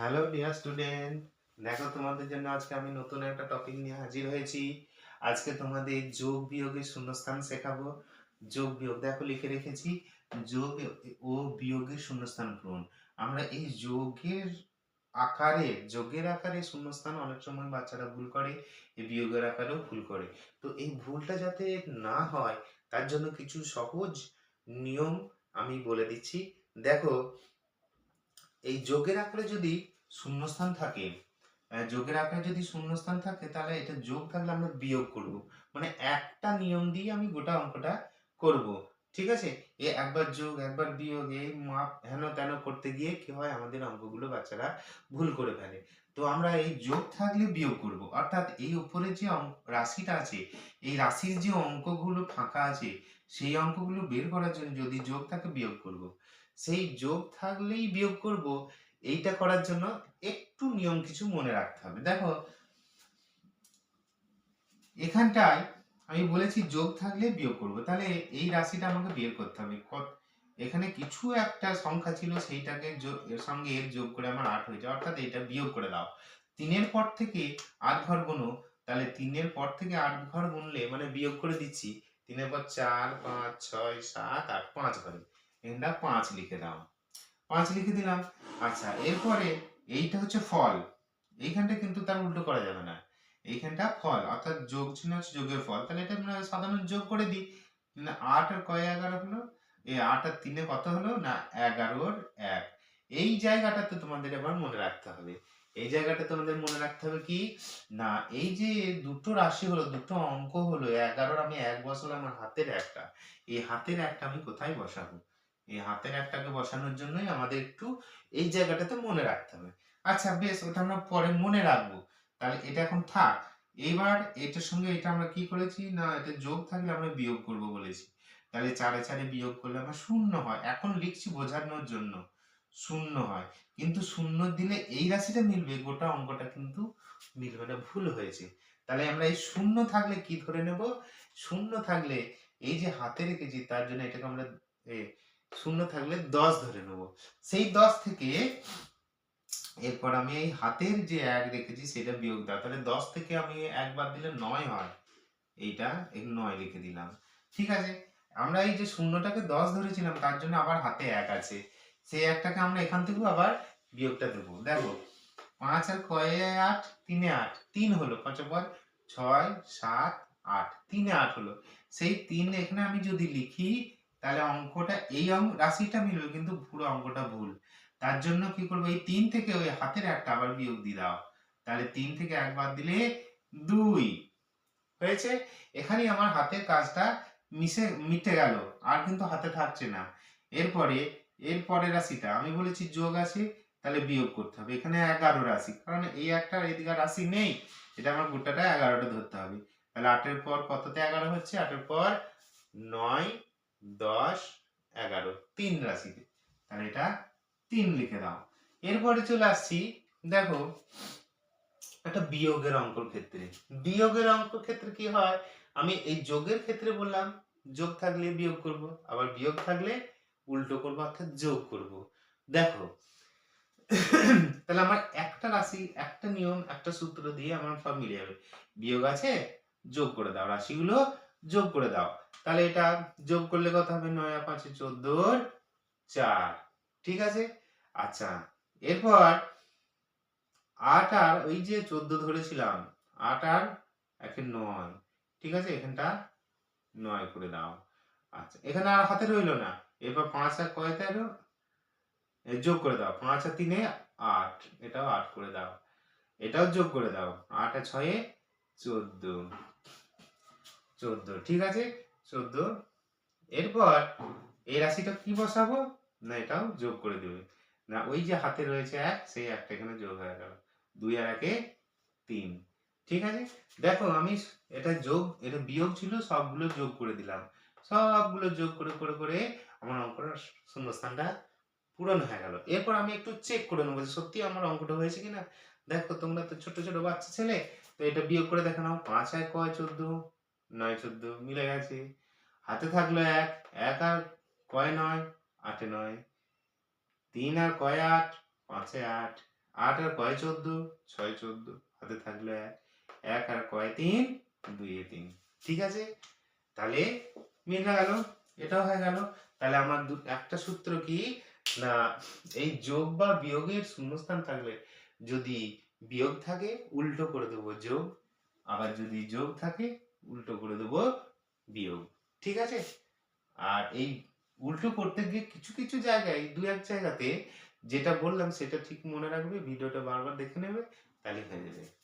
Hello dear student দেখো, তোমাদের জন্য আজকে আমি নতুন একটা টপিক নিয়ে হাজির হয়েছি। আজকে তোমাদের যোগ বিয়োগের শূন্যস্থান শেখাবো। যোগ বিয়োগ, দেখো, লিখে রেখেছি। যোগ ও বিয়োগের শূন্যস্থান পূরণ। আমরা এই যোগের আকারে যোগের আকারে শূন্যস্থান অনেক সময় বাচ্চারা ভুল করে, এই বিয়োগের আকারেও ভুল করে। তো এই ভুলটা যাতে না হয়, তার জন্য কিছু সহজ নিয়ম আমি বলে দিচ্ছি। দেখো এই যোগের আকারে যদি শূন্যস্থান থাকে যোগের আকারে যদি শূন্যস্থান থাকে, তাহলে এটা যোগ থাকলে আমরা বিয়োগ করব। মানে একটা নিয়ম দিয়ে আমি গোটা অঙ্কটা করব। ঠিক আছে? এ একবার যোগ, একবার বিয়োগ, এই মাপ, হেন তেন করতে গিয়ে কি হয়? আমাদের অঙ্কগুলো বাচ্চারা ভুল করে ফেলে। তো আমরা এই যোগ থাকলে বিয়োগ করব। অর্থাৎ এই উপরে যে রাশিটা আছে, এই রাশির যে অঙ্কগুলো ফাঁকা আছে, সেই অঙ্কগুলো বের করার জন্য যদি যোগ থাকে বিয়োগ করব। সেই যোগ থাকলেই বিয়োগ করব, এইটা করার জন্য একটু নিয়ম কিছু মনে রাখতে হবে। দেখো, এখানটায় আমি বলেছি যোগ থাকলে বিয়োগ করব, তাহলে এই রাশিটা আমাকে বের করতে হবে। এখানে কিছু একটা সংখ্যা ছিল, সেইটাকে এর সঙ্গে এর যোগ করে আমার আট হয়েছে অর্থাৎ এটা বিয়োগ করে দাও। তিনের পর থেকে আট ঘর গুনো, তাহলে তিনের পর থেকে আট ঘর গুনলে মানে বিয়োগ করে দিচ্ছি, তিনের পর চার, পাঁচ, ছয়, সাত, আট, পাঁচ ঘরে। এখানটা পাঁচ লিখে দাও। পাঁচ লিখে দিলাম। আচ্ছা এরপরে এইটা হচ্ছে ফল। এইখানটা কিন্তু তার উল্টো করা যাবে না। এইখানটা ফল, অর্থাৎ যোগ চিহ্ন হচ্ছে যোগের ফল। তাহলে এটা আমরা সাধারণ যোগ করে দিই। আট আর কয় এগারো হলো? এই আট আর তিনে কত হলো? না, এগারোর এক। এই জায়গাটাতে তোমাদের এবার মনে রাখতে হবে। এই জায়গাটা তোমাদের মনে রাখতে হবে কি? না, এই যে দুটো রাশি হলো, দুটো অঙ্ক হলো, এগারোর আমি এক বসালাম আমার হাতের একটা। এই হাতের একটা আমি কোথায় বসাবো? এই হাতের একটাকে বসানোর জন্যই আমাদের একটু এই জায়গাটাতে মনে রাখতে হবে। আচ্ছা বেশ, ওটা আমরা পরে মনে রাখব। তাহলে এটা এখন থাক। এইবার এটার সঙ্গে এটা আমরা কি করেছি? না, এটা যোগ থাকলে আমরা বিয়োগ করব বলেছি। তাহলে চারে চারে বিয়োগ করলে আমার শূন্য হয়। এখন লিখছি বোঝানোর জন্য শূন্য হয়। কিন্তু শূন্য দিলে এই রাশিটা মিলবে, গোটা অঙ্কটা কিন্তু মিলবে না, ভুল হয়েছে। তাহলে আমরা এই শূন্য থাকলে কি ধরে নেব? শূন্য থাকলে এই যে হাতে রেখেছি, তার জন্য এটাকে আমরা শূন্য থাকলে দশ ধরে নেব। সেই দশ থেকে এরপর আমি এই হাতের যে এক রেখেছি, সেটা বিয়োগ দাও। তাহলে দশ থেকে আমি একবার দিলে নয় হয়। এইটা এই নয় রেখে দিলাম। ঠিক আছে? আমরা এই যে শূন্যটাকে দশ ধরেছিলাম, তার জন্য আবার হাতে এক আছে। সেই একটাকে আমরা এখান থেকেও আবার বিয়োগটা দেবো। দেখো, পাঁচ আর কয়ে আট, তিনে আট। তিন হলো পর ছয়, সাত, আট। তিনে আট হলো। সেই তিন এখানে আমি যদি লিখি তাহলে অঙ্কটা এই অঙ্ক, রাশিটা মিলবে কিন্তু পুরো অঙ্কটা ভুল। তার জন্য কি করব? এই তিন থেকে ওই হাতের একটা আবার বিয়োগ দিয়ে দাও। তাহলে তিন থেকে একবার দিলে দুই। হয়েছে? এখানেই আমার হাতের কাজটা মিশে, মিটে গেল। আর কিন্তু হাতে থাকছে না। এরপরে এরপরে রাশিটা, আমি বলেছি যোগ আছে, তাহলে বিয়োগ করতে হবে। এখানে এগারো রাশি। কারণ এই একটা এদিকে রাশি নেই, এটা আমার গোটাটা এগারোটা ধরতে হবে। তাহলে আটের পর কততে এগারো হচ্ছে? আটের পর নয় দশ, এগারো, তিন রাশিতে। তাহলে এটা তিন লিখে দাও। এরপরে চলে আসছি, দেখো, একটা বিয়োগের অঙ্কর ক্ষেত্রে। বিয়োগের অঙ্কর ক্ষেত্রে কি হয়? আমি এই যোগের ক্ষেত্রে বললাম, যোগ থাকলে বিয়োগ করব, আবার বিয়োগ থাকলে উল্টো করব, অর্থাৎ যোগ করব। দেখো, তাহলে আমার একটা রাশি, একটা নিয়ম, একটা সূত্র দিয়ে আমার সব মিলে যাবে। বিয়োগ আছে, যোগ করে দাও। রাশিগুলো যোগ করে দাও। তাহলে এটা যোগ করলে কত হবে? নয়, আর পাঁচে চোদ্দোর চার। ঠিক আছে? আচ্ছা এরপর আট আর ওই যে চোদ্দ ধরেছিলাম, আট আর একে নয়। ঠিক আছে? এখানটা নয় করে দাও। আচ্ছা এখানে আর হাতে রইল না। এরপর পাঁচ আর কয় তেরো এ যোগ করে দাও, পাঁচ আর তিনে আট। এটাও আট করে দাও। এটাও যোগ করে দাও, আট আর ছয়ে চোদ্দ। চোদ্দ, ঠিক আছে? চোদ্দ। এরপর এই রাশিটা কি বসাবো? না, এটাও যোগ করে দেবে। না, ওই যে হাতে রয়েছে এক, সেই একটা এখানে যোগ হয়ে গেল। দুই আর একে তিন। ঠিক আছে? দেখো, আমি এটা যোগ, এটা বিয়োগ ছিল, সবগুলো যোগ করে দিলাম। সবগুলো যোগ করে করে করে আমার অঙ্কটা শূন্যস্থানটা পূরণ হয়ে গেল। এরপর আমি একটু চেক করে নেব যে সত্যি আমার অঙ্কটা হয়েছে কিনা। দেখো, তোমরা তো ছোট ছোট বাচ্চা ছেলে, তো এটা বিয়োগ করে দেখে নাও পাঁচ, এক কয় চোদ্দ, নয়, চোদ্দ, মিলে গেছে। হাতে থাকল এক এক আর কয় নয়? আটে নয়। তিন আর কয় আট? পাঁচে আট। আট আর কয় চোদ্দ? ছয় চোদ্দ। হাতে থাকল এক এক আর কয় তিন? দুই এ তিন। ঠিক আছে? তাহলে মিলে গেল। এটাও হয়ে গেল। তাহলে আমার একটা সূত্র কি? না, এই যোগ বা বিয়োগের শূন্যস্থান থাকলে যদি বিয়োগ থাকে, উল্টো করে দেবো যোগ। আবার যদি যোগ থাকে, উল্টো করে দেবো বিয়োগ। ঠিক আছে? আর এই উল্টো করতে গিয়ে কিছু কিছু জায়গায়, দু এক জায়গাতে যেটা বললাম সেটা ঠিক মনে রাখবে, ভিডিওটা বারবার দেখে নেবে, তাহলে হয়ে যাবে।